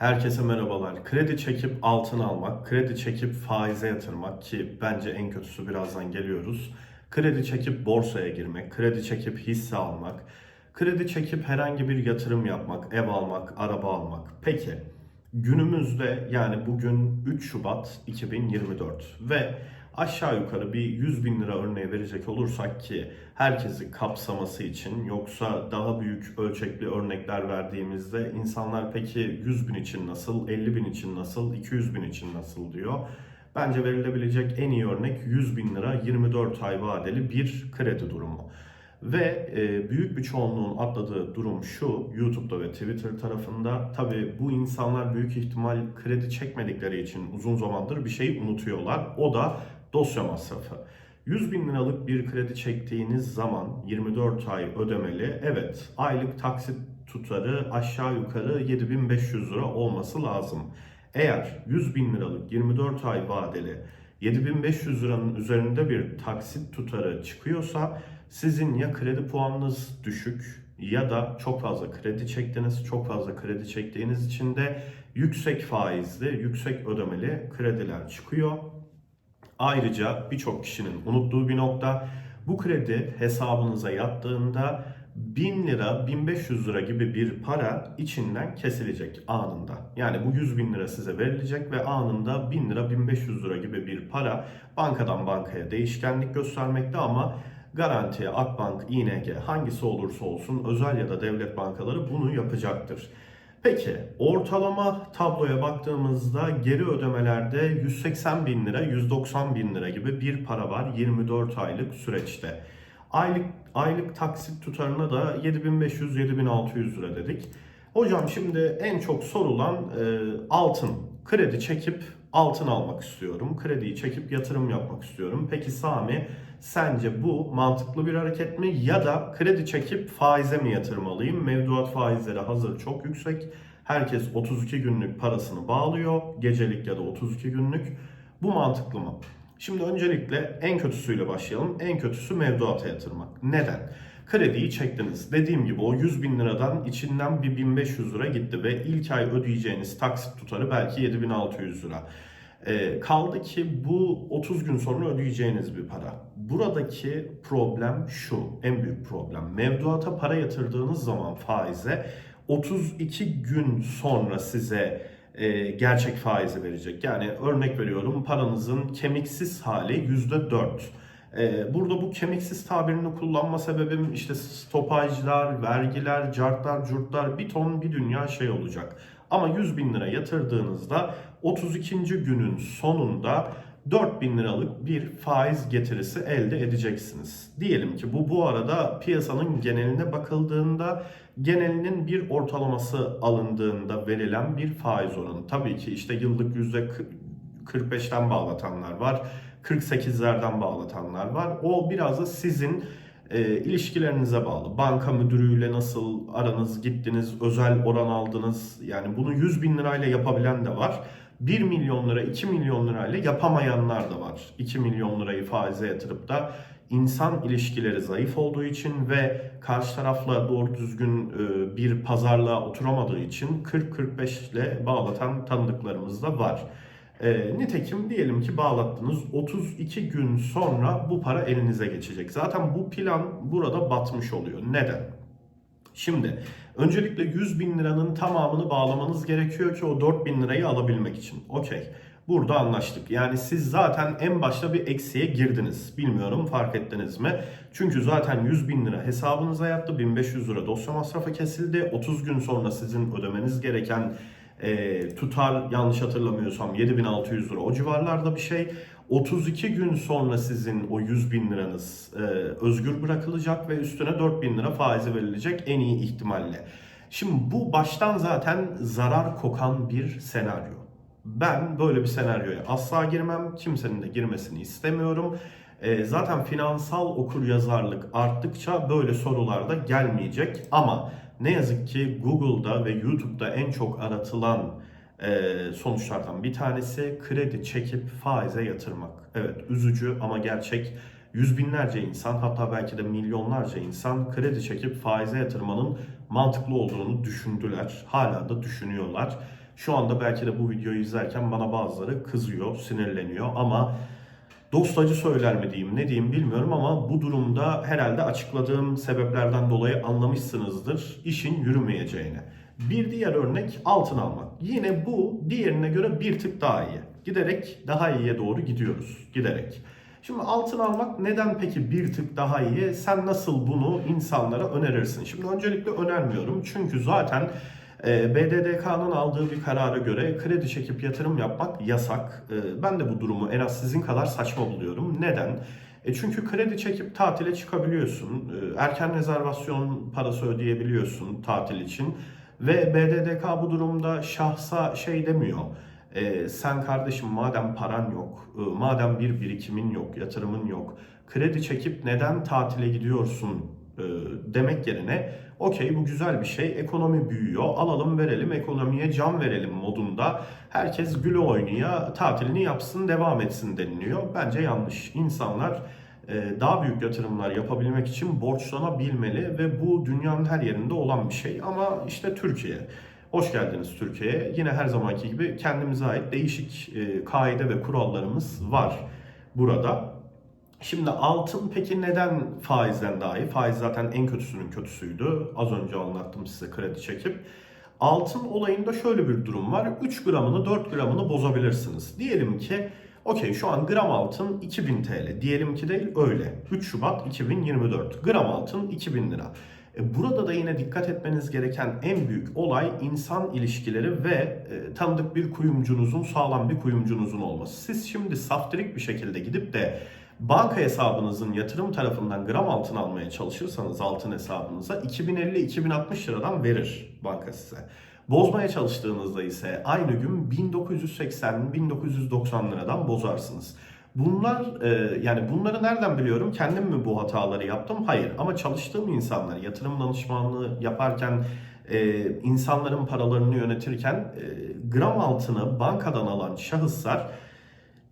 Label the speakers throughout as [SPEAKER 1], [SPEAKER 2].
[SPEAKER 1] Herkese merhabalar. Kredi çekip altın almak, kredi çekip faize yatırmak ki bence en kötüsü birazdan geliyoruz. Kredi çekip borsaya girmek, kredi çekip hisse almak, kredi çekip herhangi bir yatırım yapmak, ev almak, araba almak. Peki günümüzde yani bugün 3 Şubat 2024 ve aşağı yukarı bir 100 bin lira örneği verecek olursak ki herkesi kapsaması için yoksa daha büyük ölçekli örnekler verdiğimizde insanlar peki 100 bin için nasıl, 50 bin için nasıl, 200 bin için nasıl diyor. Bence verilebilecek en iyi örnek 100 bin lira 24 ay vadeli bir kredi durumu. Ve e, büyük bir çoğunluğun atladığı durum şu, YouTube'da ve Twitter tarafında. Tabii bu insanlar büyük ihtimal kredi çekmedikleri için uzun zamandır bir şeyi unutuyorlar. O da dosya masrafı. 100 bin liralık bir kredi çektiğiniz zaman 24 ay ödemeli. Evet, aylık taksit tutarı aşağı yukarı 7500 lira olması lazım. Eğer 100 bin liralık 24 ay vadeli 7500 liranın üzerinde bir taksit tutarı çıkıyorsa sizin ya kredi puanınız düşük ya da çok fazla kredi çektiniz. Çok fazla kredi çektiğiniz için de yüksek faizli, yüksek ödemeli krediler çıkıyor. Ayrıca birçok kişinin unuttuğu bir nokta bu kredi hesabınıza yattığında 1000 lira, 1500 lira gibi bir para içinden kesilecek anında. Yani bu 100 bin lira size verilecek ve anında 1000 lira, 1500 lira gibi bir para bankadan bankaya değişkenlik göstermekte ama Garanti, Akbank, İNG hangisi olursa olsun özel ya da devlet bankaları bunu yapacaktır. Peki ortalama tabloya baktığımızda geri ödemelerde 180 bin lira, 190 bin lira gibi bir para var 24 aylık süreçte. Aylık aylık taksit tutarına da 7500-7600 lira dedik. Hocam şimdi en çok sorulan e, altın. Kredi çekip altın almak istiyorum. Krediyi çekip yatırım yapmak istiyorum. Peki Sami sence bu mantıklı bir hareket mi ya da kredi çekip faize mi yatırım alayım? Mevduat faizleri hazır çok yüksek. Herkes 32 günlük parasını bağlıyor. Gecelik ya da 32 günlük. Bu mantıklı mı? Şimdi öncelikle en kötüsüyle başlayalım. En kötüsü mevduata yatırmak. Neden? Krediyi çektiniz. Dediğim gibi o 100 bin liradan içinden bir 1500 lira gitti ve ilk ay ödeyeceğiniz taksit tutarı belki 7600 lira. E, kaldı ki bu 30 gün sonra ödeyeceğiniz bir para. Buradaki problem şu, en büyük problem. Mevduata para yatırdığınız zaman faize 32 gün sonra size e, gerçek faizi verecek. Yani örnek veriyorum paranızın kemiksiz hali %4. E, burada bu kemiksiz tabirini kullanma sebebim işte stopajlar, vergiler, cartlar, curtlar bir ton bir dünya şey olacak. Ama 100 bin lira yatırdığınızda 32. günün sonunda 4000 liralık bir faiz getirisi elde edeceksiniz. Diyelim ki bu bu arada piyasanın geneline bakıldığında genelinin bir ortalaması alındığında verilen bir faiz oranı. Tabii ki işte yıllık %45'ten bağlatanlar var. 48'lerden bağlatanlar var. O biraz da sizin e, ilişkilerinize bağlı. Banka müdürüyle nasıl aranız gittiniz, özel oran aldınız. Yani bunu 100 bin lirayla yapabilen de var. 1 milyon lira, 2 milyon lirayla yapamayanlar da var. 2 milyon lirayı faize yatırıp da insan ilişkileri zayıf olduğu için ve karşı tarafla doğru düzgün e, bir pazarlığa oturamadığı için 40-45 ile bağlatan tanıdıklarımız da var. E, nitekim diyelim ki bağlattınız 32 gün sonra bu para elinize geçecek. Zaten bu plan burada batmış oluyor. Neden? Şimdi öncelikle 100 bin liranın tamamını bağlamanız gerekiyor ki o 4 bin lirayı alabilmek için. Okey. Burada anlaştık. Yani siz zaten en başta bir eksiye girdiniz. Bilmiyorum fark ettiniz mi? Çünkü zaten 100 bin lira hesabınıza yattı. 1500 lira dosya masrafı kesildi. 30 gün sonra sizin ödemeniz gereken e, tutar yanlış hatırlamıyorsam 7600 lira o civarlarda bir şey. 32 gün sonra sizin o 100 bin liranız e, özgür bırakılacak ve üstüne 4 bin lira faizi verilecek en iyi ihtimalle. Şimdi bu baştan zaten zarar kokan bir senaryo. Ben böyle bir senaryoya asla girmem. Kimsenin de girmesini istemiyorum. E, zaten finansal okur yazarlık arttıkça böyle sorular da gelmeyecek. Ama ne yazık ki Google'da ve YouTube'da en çok aratılan e, sonuçlardan bir tanesi kredi çekip faize yatırmak. Evet üzücü ama gerçek. Yüz binlerce insan hatta belki de milyonlarca insan kredi çekip faize yatırmanın mantıklı olduğunu düşündüler. Hala da düşünüyorlar. Şu anda belki de bu videoyu izlerken bana bazıları kızıyor, sinirleniyor ama dostacı söyler mi diyeyim, ne diyeyim bilmiyorum ama bu durumda herhalde açıkladığım sebeplerden dolayı anlamışsınızdır işin yürümeyeceğini. Bir diğer örnek altın almak. Yine bu diğerine göre bir tık daha iyi. Giderek daha iyiye doğru gidiyoruz. Giderek. Şimdi altın almak neden peki bir tık daha iyi? Sen nasıl bunu insanlara önerirsin? Şimdi öncelikle önermiyorum. Çünkü zaten BDDK'nın aldığı bir karara göre kredi çekip yatırım yapmak yasak. E, Ben de bu durumu en az sizin kadar saçma buluyorum. Neden? E çünkü kredi çekip tatile çıkabiliyorsun. E, Erken rezervasyon parası ödeyebiliyorsun tatil için. Ve BDDK bu durumda şahsa şey demiyor. E, sen kardeşim madem paran yok, e, madem bir birikimin yok, yatırımın yok, kredi çekip neden tatile gidiyorsun demek yerine okey bu güzel bir şey, ekonomi büyüyor, alalım verelim, ekonomiye can verelim modunda herkes güle oynaya tatilini yapsın, devam etsin deniliyor. Bence yanlış. İnsanlar e, daha büyük yatırımlar yapabilmek için borçlanabilmeli ve bu dünyanın her yerinde olan bir şey. Ama işte Türkiye. Hoş geldiniz Türkiye'ye. Yine her zamanki gibi kendimize ait değişik e, kaide ve kurallarımız var burada. Şimdi altın peki neden faizden daha iyi? Faiz zaten en kötüsünün kötüsüydü. Az önce anlattım size kredi çekip. Altın olayında şöyle bir durum var. 3 gramını 4 gramını bozabilirsiniz. Diyelim ki okey şu an gram altın 2000 TL. Diyelim ki değil öyle. 3 Şubat 2024. Gram altın 2000 lira. E, Burada da yine dikkat etmeniz gereken en büyük olay insan ilişkileri ve e, tanıdık bir kuyumcunuzun, sağlam bir kuyumcunuzun olması. Siz şimdi saftirik bir şekilde gidip de banka hesabınızın yatırım tarafından gram altın almaya çalışırsanız altın hesabınıza 2050-2060 liradan verir banka size. Bozmaya çalıştığınızda ise aynı gün 1980-1990 liradan bozarsınız. Bunlar e, yani bunları nereden biliyorum? Kendim mi bu hataları yaptım? Hayır. Ama çalıştığım insanlar yatırım danışmanlığı yaparken e, insanların paralarını yönetirken e, gram altını bankadan alan şahıslar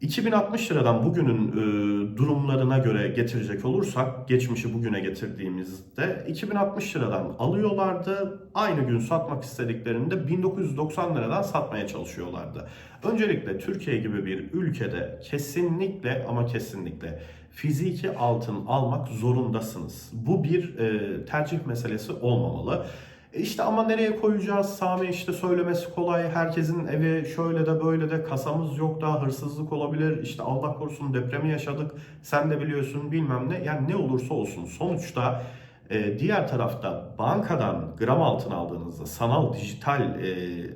[SPEAKER 1] 2060 liradan bugünün e, durumlarına göre getirecek olursak, geçmişi bugüne getirdiğimizde 2060 liradan alıyorlardı. Aynı gün satmak istediklerinde 1990 liradan satmaya çalışıyorlardı. Öncelikle Türkiye gibi bir ülkede kesinlikle ama kesinlikle fiziki altın almak zorundasınız. Bu bir e, tercih meselesi olmamalı. E İşte ama nereye koyacağız? Sami işte söylemesi kolay. Herkesin evi şöyle de böyle de kasamız yok da hırsızlık olabilir. İşte Allah korusun depremi yaşadık. Sen de biliyorsun bilmem ne. Yani ne olursa olsun sonuçta e, diğer tarafta bankadan gram altın aldığınızda, sanal dijital e,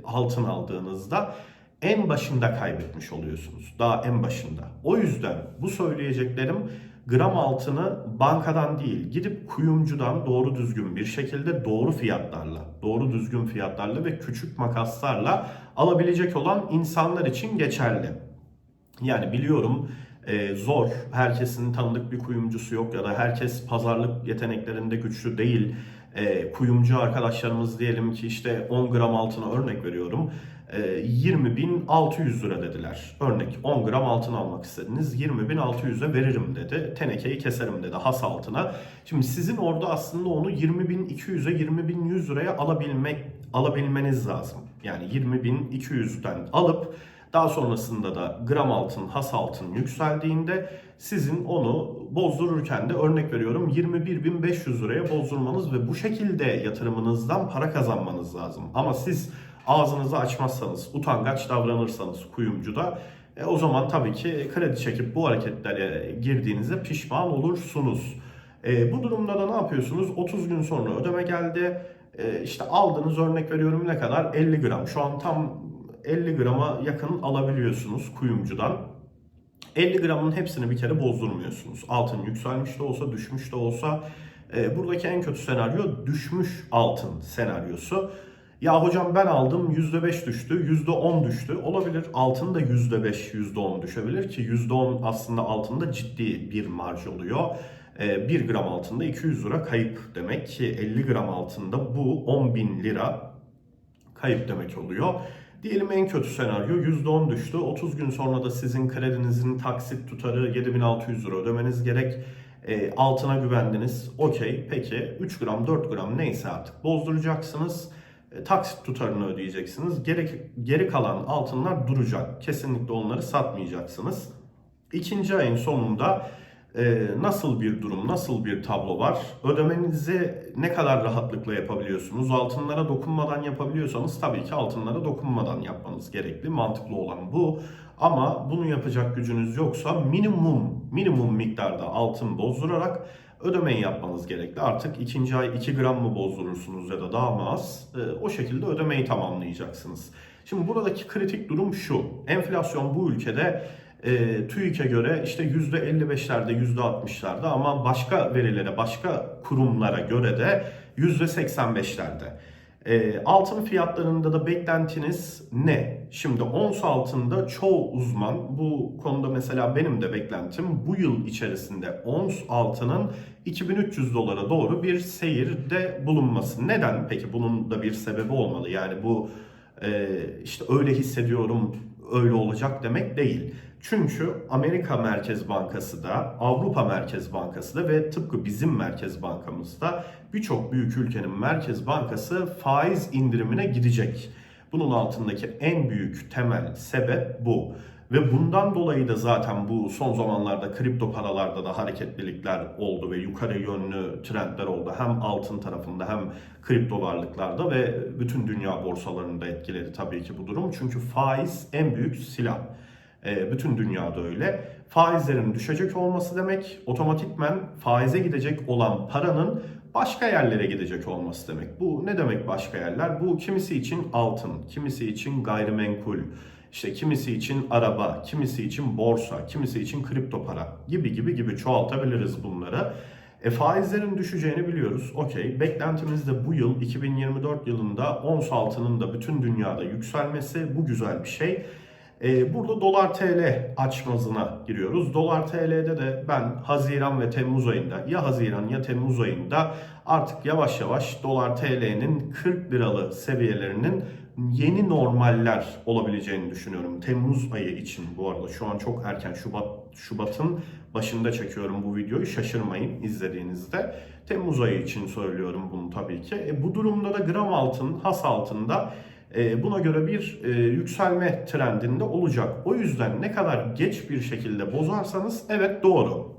[SPEAKER 1] altın aldığınızda en başında kaybetmiş oluyorsunuz. Daha en başında. O yüzden bu söyleyeceklerim gram altını bankadan değil gidip kuyumcudan doğru düzgün bir şekilde doğru fiyatlarla, doğru düzgün fiyatlarla ve küçük makaslarla alabilecek olan insanlar için geçerli. Yani biliyorum e, zor, herkesin tanıdık bir kuyumcusu yok ya da herkes pazarlık yeteneklerinde güçlü değil. E, kuyumcu arkadaşlarımız diyelim ki işte 10 gram altına örnek veriyorum. E, 20.600 lira dediler. Örnek 10 gram altın almak istediniz. 20.600'e veririm dedi. Tenekeyi keserim dedi has altına. Şimdi sizin orada aslında onu 20.200'e 20.100 liraya alabilmek alabilmeniz lazım. Yani 20.200'den alıp daha sonrasında da gram altın, has altın yükseldiğinde sizin onu bozdururken de örnek veriyorum 21.500 liraya bozdurmanız ve bu şekilde yatırımınızdan para kazanmanız lazım. Ama siz ağzınızı açmazsanız, utangaç davranırsanız kuyumcuda e, o zaman tabii ki kredi çekip bu hareketlere girdiğinizde pişman olursunuz. E, bu durumda da ne yapıyorsunuz? 30 gün sonra ödeme geldi. E, işte aldığınız örnek veriyorum ne kadar? 50 gram. Şu an tam 50 grama yakın alabiliyorsunuz kuyumcudan. 50 gramın hepsini bir kere bozdurmuyorsunuz. Altın yükselmiş de olsa, düşmüş de olsa e, buradaki en kötü senaryo düşmüş altın senaryosu. Ya hocam ben aldım %5 düştü, %10 düştü. Olabilir altın da %5, %10 düşebilir ki %10 aslında altında ciddi bir marj oluyor. 1 gram altında 200 lira kayıp demek ki 50 gram altında bu 10 bin lira kayıp demek oluyor. Diyelim en kötü senaryo %10 düştü. 30 gün sonra da sizin kredinizin taksit tutarı 7600 lira ödemeniz gerek. E, altına güvendiniz. Okey peki 3 gram 4 gram neyse artık bozduracaksınız. E, taksit tutarını ödeyeceksiniz. Geri, geri kalan altınlar duracak. Kesinlikle onları satmayacaksınız. İkinci ayın sonunda e, nasıl bir durum, nasıl bir tablo var? Ödemenizi ne kadar rahatlıkla yapabiliyorsunuz? Altınlara dokunmadan yapabiliyorsanız tabii ki altınlara dokunmadan yapmanız gerekli. Mantıklı olan bu. Ama bunu yapacak gücünüz yoksa minimum minimum miktarda altın bozdurarak ödemeyi yapmanız gerekli. Artık ikinci ay 2 gram mı bozdurursunuz ya da daha mı az? E, o şekilde ödemeyi tamamlayacaksınız. Şimdi buradaki kritik durum şu. Enflasyon bu ülkede e, TÜİK'e göre işte %55'lerde %60'larda ama başka verilere, başka kurumlara göre de %85'lerde. E, altın fiyatlarında da beklentiniz ne? Şimdi ons altında çoğu uzman bu konuda mesela benim de beklentim bu yıl içerisinde ons altının 2300 dolara doğru bir seyirde bulunması. Neden? Peki bunun da bir sebebi olmalı. Yani bu e, işte öyle hissediyorum öyle olacak demek değil. Çünkü Amerika Merkez Bankası da, Avrupa Merkez Bankası da ve tıpkı bizim Merkez Bankamızda birçok büyük ülkenin Merkez Bankası faiz indirimine gidecek. Bunun altındaki en büyük temel sebep bu. Ve bundan dolayı da zaten bu son zamanlarda kripto paralarda da hareketlilikler oldu ve yukarı yönlü trendler oldu. Hem altın tarafında hem kripto varlıklarda ve bütün dünya borsalarında etkiledi tabii ki bu durum. Çünkü faiz en büyük silah. E, bütün dünyada öyle. Faizlerin düşecek olması demek otomatikmen faize gidecek olan paranın başka yerlere gidecek olması demek. Bu ne demek başka yerler? Bu kimisi için altın, kimisi için gayrimenkul, işte kimisi için araba, kimisi için borsa, kimisi için kripto para gibi gibi gibi çoğaltabiliriz bunları. E, faizlerin düşeceğini biliyoruz. Okey. Beklentimiz de bu yıl 2024 yılında ons altının da bütün dünyada yükselmesi bu güzel bir şey. Ee, burada dolar TL açmazına giriyoruz. Dolar TL'de de ben Haziran ve Temmuz ayında ya Haziran ya Temmuz ayında artık yavaş yavaş dolar TL'nin 40 liralı seviyelerinin yeni normaller olabileceğini düşünüyorum. Temmuz ayı için bu arada şu an çok erken Şubat Şubat'ın başında çekiyorum bu videoyu. Şaşırmayın izlediğinizde. Temmuz ayı için söylüyorum bunu tabii ki. E, bu durumda da gram altın, has altında buna göre bir e, yükselme trendinde olacak. O yüzden ne kadar geç bir şekilde bozarsanız evet doğru.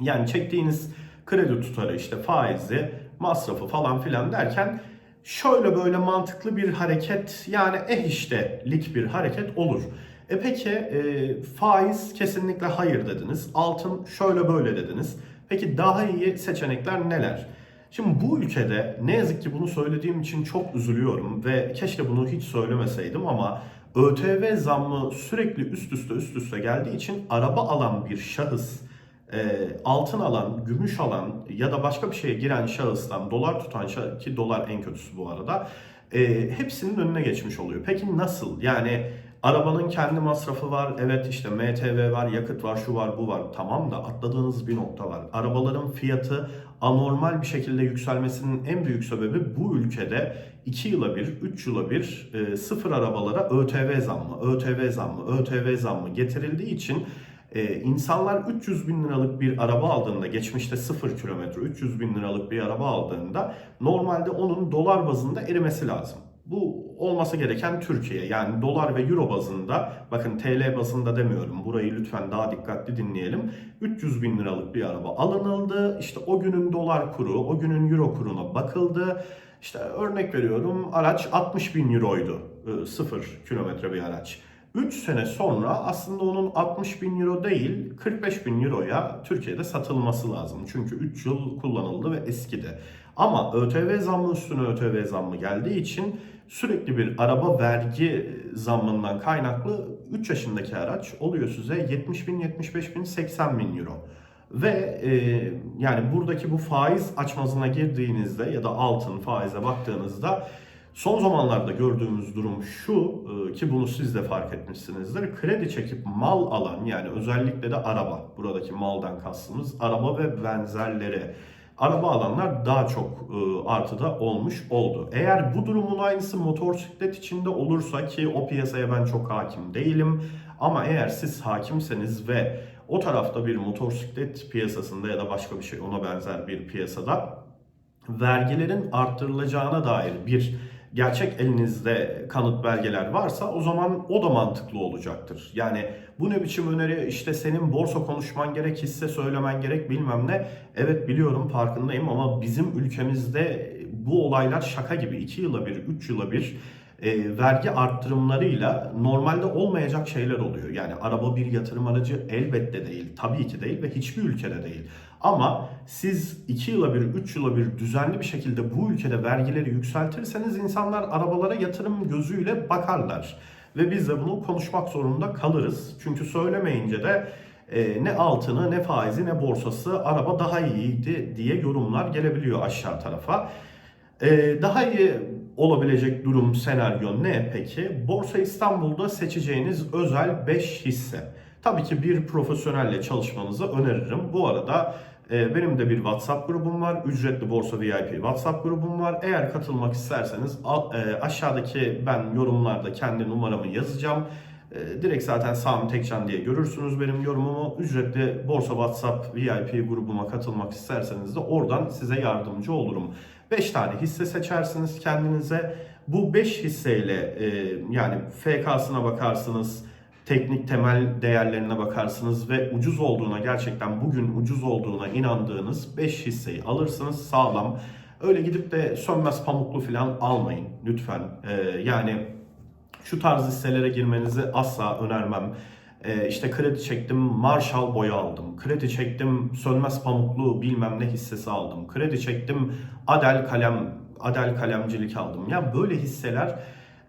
[SPEAKER 1] Yani çektiğiniz kredi tutarı işte faizi, masrafı falan filan derken şöyle böyle mantıklı bir hareket yani eh işte lik bir hareket olur. E peki e, faiz kesinlikle hayır dediniz. Altın şöyle böyle dediniz. Peki daha iyi seçenekler neler? Şimdi bu ülkede ne yazık ki bunu söylediğim için çok üzülüyorum ve keşke bunu hiç söylemeseydim ama ÖTV zammı sürekli üst üste üst üste geldiği için araba alan bir şahıs e, altın alan, gümüş alan ya da başka bir şeye giren şahıstan dolar tutan şahıs, ki dolar en kötüsü bu arada e, hepsinin önüne geçmiş oluyor. Peki nasıl? Yani Arabanın kendi masrafı var. Evet işte MTV var, yakıt var, şu var, bu var. Tamam da atladığınız bir nokta var. Arabaların fiyatı anormal bir şekilde yükselmesinin en büyük sebebi bu ülkede 2 yıla bir, 3 yıla bir e, sıfır arabalara ÖTV zammı, ÖTV zammı, ÖTV zammı getirildiği için ee, insanlar 300 bin liralık bir araba aldığında, geçmişte 0 kilometre 300 bin liralık bir araba aldığında normalde onun dolar bazında erimesi lazım. Bu olması gereken Türkiye. Yani dolar ve euro bazında, bakın TL bazında demiyorum. Burayı lütfen daha dikkatli dinleyelim. 300 bin liralık bir araba alınıldı. İşte o günün dolar kuru, o günün euro kuruna bakıldı. İşte örnek veriyorum araç 60 bin euroydu. 0 ee, kilometre bir araç. 3 sene sonra aslında onun 60 bin euro değil 45 bin euroya Türkiye'de satılması lazım. Çünkü 3 yıl kullanıldı ve eskidi. Ama ÖTV zammı üstüne ÖTV zammı geldiği için sürekli bir araba vergi zammından kaynaklı 3 yaşındaki araç oluyor size 70 bin, 75 bin, 80 bin euro. Ve e, yani buradaki bu faiz açmazına girdiğinizde ya da altın faize baktığınızda son zamanlarda gördüğümüz durum şu e, ki bunu siz de fark etmişsinizdir. Kredi çekip mal alan yani özellikle de araba buradaki maldan kastımız araba ve benzerleri araba alanlar daha çok e, artıda olmuş oldu. Eğer bu durumun aynısı motosiklet içinde olursa ki o piyasaya ben çok hakim değilim ama eğer siz hakimseniz ve o tarafta bir motosiklet piyasasında ya da başka bir şey ona benzer bir piyasada vergilerin arttırılacağına dair bir gerçek elinizde kanıt belgeler varsa o zaman o da mantıklı olacaktır. Yani bu ne biçim öneri işte senin borsa konuşman gerek, hisse söylemen gerek bilmem ne. Evet biliyorum farkındayım ama bizim ülkemizde bu olaylar şaka gibi 2 yıla bir, 3 yıla bir e, vergi arttırımlarıyla normalde olmayacak şeyler oluyor. Yani araba bir yatırım aracı elbette değil, tabii ki değil ve hiçbir ülkede değil. Ama siz 2 yıla bir, 3 yıla bir düzenli bir şekilde bu ülkede vergileri yükseltirseniz insanlar arabalara yatırım gözüyle bakarlar. Ve biz de bunu konuşmak zorunda kalırız. Çünkü söylemeyince de e, ne altını, ne faizi, ne borsası araba daha iyiydi diye yorumlar gelebiliyor aşağı tarafa. Ee, daha iyi olabilecek durum, senaryo ne peki? Borsa İstanbul'da seçeceğiniz özel 5 hisse. Tabii ki bir profesyonelle çalışmanızı öneririm. Bu arada e, benim de bir WhatsApp grubum var. Ücretli Borsa VIP WhatsApp grubum var. Eğer katılmak isterseniz e, aşağıdaki ben yorumlarda kendi numaramı yazacağım. E, Direkt zaten Sami Tekcan diye görürsünüz benim yorumumu. Ücretli Borsa WhatsApp VIP grubuma katılmak isterseniz de oradan size yardımcı olurum. 5 tane hisse seçersiniz kendinize. Bu 5 hisseyle yani FK'sına bakarsınız, teknik temel değerlerine bakarsınız ve ucuz olduğuna gerçekten bugün ucuz olduğuna inandığınız 5 hisseyi alırsınız sağlam. Öyle gidip de sönmez pamuklu falan almayın lütfen. E, yani şu tarz hisselere girmenizi asla önermem. Ee, işte kredi çektim, Marshall boya aldım. Kredi çektim, sönmez pamuklu bilmem ne hissesi aldım. Kredi çektim, Adel kalem, Adel kalemcilik aldım. Ya böyle hisseler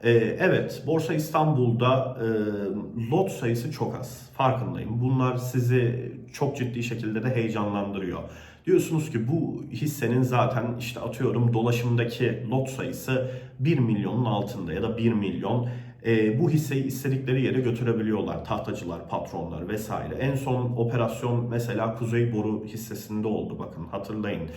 [SPEAKER 1] e, evet Borsa İstanbul'da e, lot sayısı çok az. Farkındayım. Bunlar sizi çok ciddi şekilde de heyecanlandırıyor. Diyorsunuz ki bu hissenin zaten işte atıyorum dolaşımdaki lot sayısı 1 milyonun altında ya da 1 milyon e, bu hisseyi istedikleri yere götürebiliyorlar. Tahtacılar, patronlar vesaire. En son operasyon mesela Kuzey Boru hissesinde oldu bakın hatırlayın.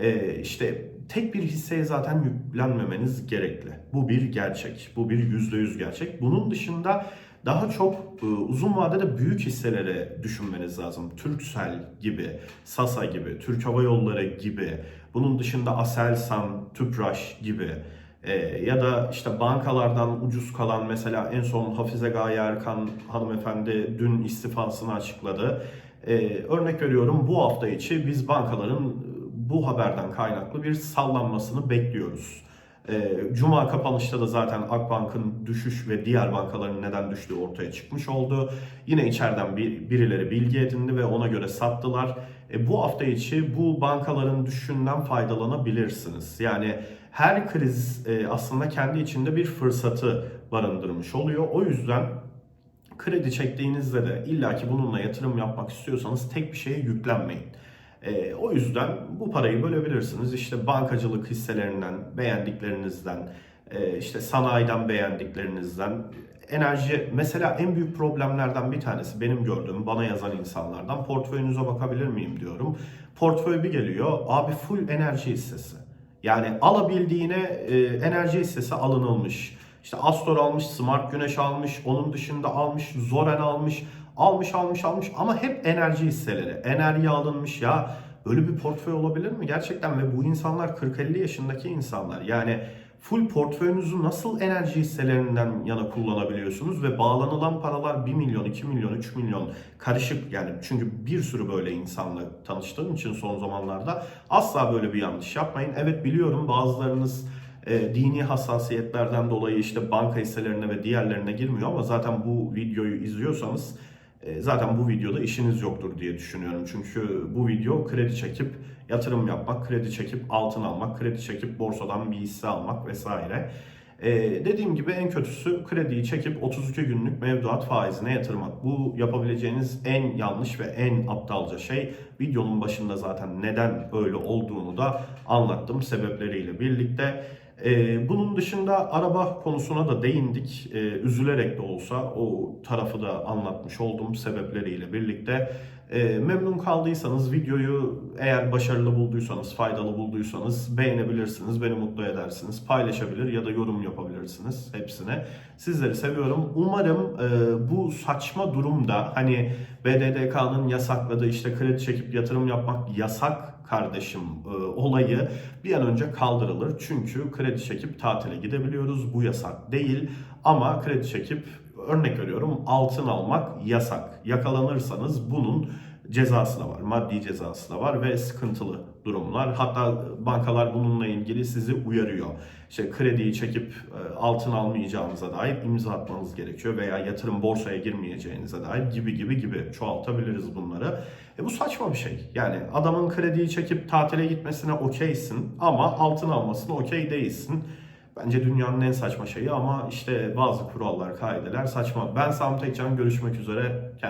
[SPEAKER 1] E, işte tek bir hisseye zaten yüklenmemeniz gerekli. Bu bir gerçek. Bu bir yüzde yüz gerçek. Bunun dışında daha çok e, uzun vadede büyük hisselere düşünmeniz lazım. Turkcell gibi, Sasa gibi, Türk Hava Yolları gibi, bunun dışında Aselsan, Tüpraş gibi e, ya da işte bankalardan ucuz kalan mesela en son Hafize Gaye Erkan hanımefendi dün istifasını açıkladı. E, örnek veriyorum bu hafta içi biz bankaların bu haberden kaynaklı bir sallanmasını bekliyoruz. E, Cuma kapanışta da zaten Akbank'ın düşüş ve diğer bankaların neden düştüğü ortaya çıkmış oldu. Yine içeriden bir, birileri bilgi edindi ve ona göre sattılar. E, bu hafta içi bu bankaların düşüşünden faydalanabilirsiniz. Yani her kriz e, aslında kendi içinde bir fırsatı barındırmış oluyor. O yüzden kredi çektiğinizde de illaki bununla yatırım yapmak istiyorsanız tek bir şeye yüklenmeyin. E, o yüzden bu parayı bölebilirsiniz. İşte bankacılık hisselerinden, beğendiklerinizden, e, işte sanayiden beğendiklerinizden, enerji mesela en büyük problemlerden bir tanesi benim gördüğüm bana yazan insanlardan portföyünüze bakabilir miyim diyorum. Portföy bir geliyor abi full enerji hissesi. Yani alabildiğine e, enerji hissesi alınılmış. İşte Astor almış, Smart Güneş almış, onun dışında almış, Zoren almış, almış almış almış ama hep enerji hisseleri. Enerji alınmış ya öyle bir portföy olabilir mi gerçekten ve bu insanlar 40-50 yaşındaki insanlar. Yani full portföyünüzü nasıl enerji hisselerinden yana kullanabiliyorsunuz ve bağlanılan paralar 1 milyon, 2 milyon, 3 milyon karışık yani çünkü bir sürü böyle insanla tanıştığım için son zamanlarda asla böyle bir yanlış yapmayın. Evet biliyorum bazılarınız e, dini hassasiyetlerden dolayı işte banka hisselerine ve diğerlerine girmiyor ama zaten bu videoyu izliyorsanız zaten bu videoda işiniz yoktur diye düşünüyorum. Çünkü bu video kredi çekip yatırım yapmak, kredi çekip altın almak, kredi çekip borsadan bir hisse almak vesaire. Ee, dediğim gibi en kötüsü krediyi çekip 32 günlük mevduat faizine yatırmak. Bu yapabileceğiniz en yanlış ve en aptalca şey. Videonun başında zaten neden öyle olduğunu da anlattım sebepleriyle birlikte. Ee, bunun dışında araba konusuna da değindik. Ee, üzülerek de olsa o tarafı da anlatmış olduğum sebepleriyle birlikte. E, memnun kaldıysanız videoyu eğer başarılı bulduysanız, faydalı bulduysanız beğenebilirsiniz, beni mutlu edersiniz, paylaşabilir ya da yorum yapabilirsiniz hepsine. Sizleri seviyorum. Umarım e, bu saçma durumda hani BDDK'nın yasakladığı işte kredi çekip yatırım yapmak yasak kardeşim e, olayı bir an önce kaldırılır. Çünkü kredi çekip tatile gidebiliyoruz. Bu yasak değil ama kredi çekip örnek veriyorum altın almak yasak. Yakalanırsanız bunun cezası da var. Maddi cezası da var ve sıkıntılı durumlar. Hatta bankalar bununla ilgili sizi uyarıyor. İşte krediyi çekip e, altın almayacağınıza dair imza atmanız gerekiyor veya yatırım borsaya girmeyeceğinize dair gibi gibi gibi çoğaltabiliriz bunları. E bu saçma bir şey. Yani adamın krediyi çekip tatile gitmesine okeysin ama altın almasına okey değilsin. Bence dünyanın en saçma şeyi ama işte bazı kurallar, kaideler saçma. Ben Sami Tekcan görüşmek üzere. Kendinize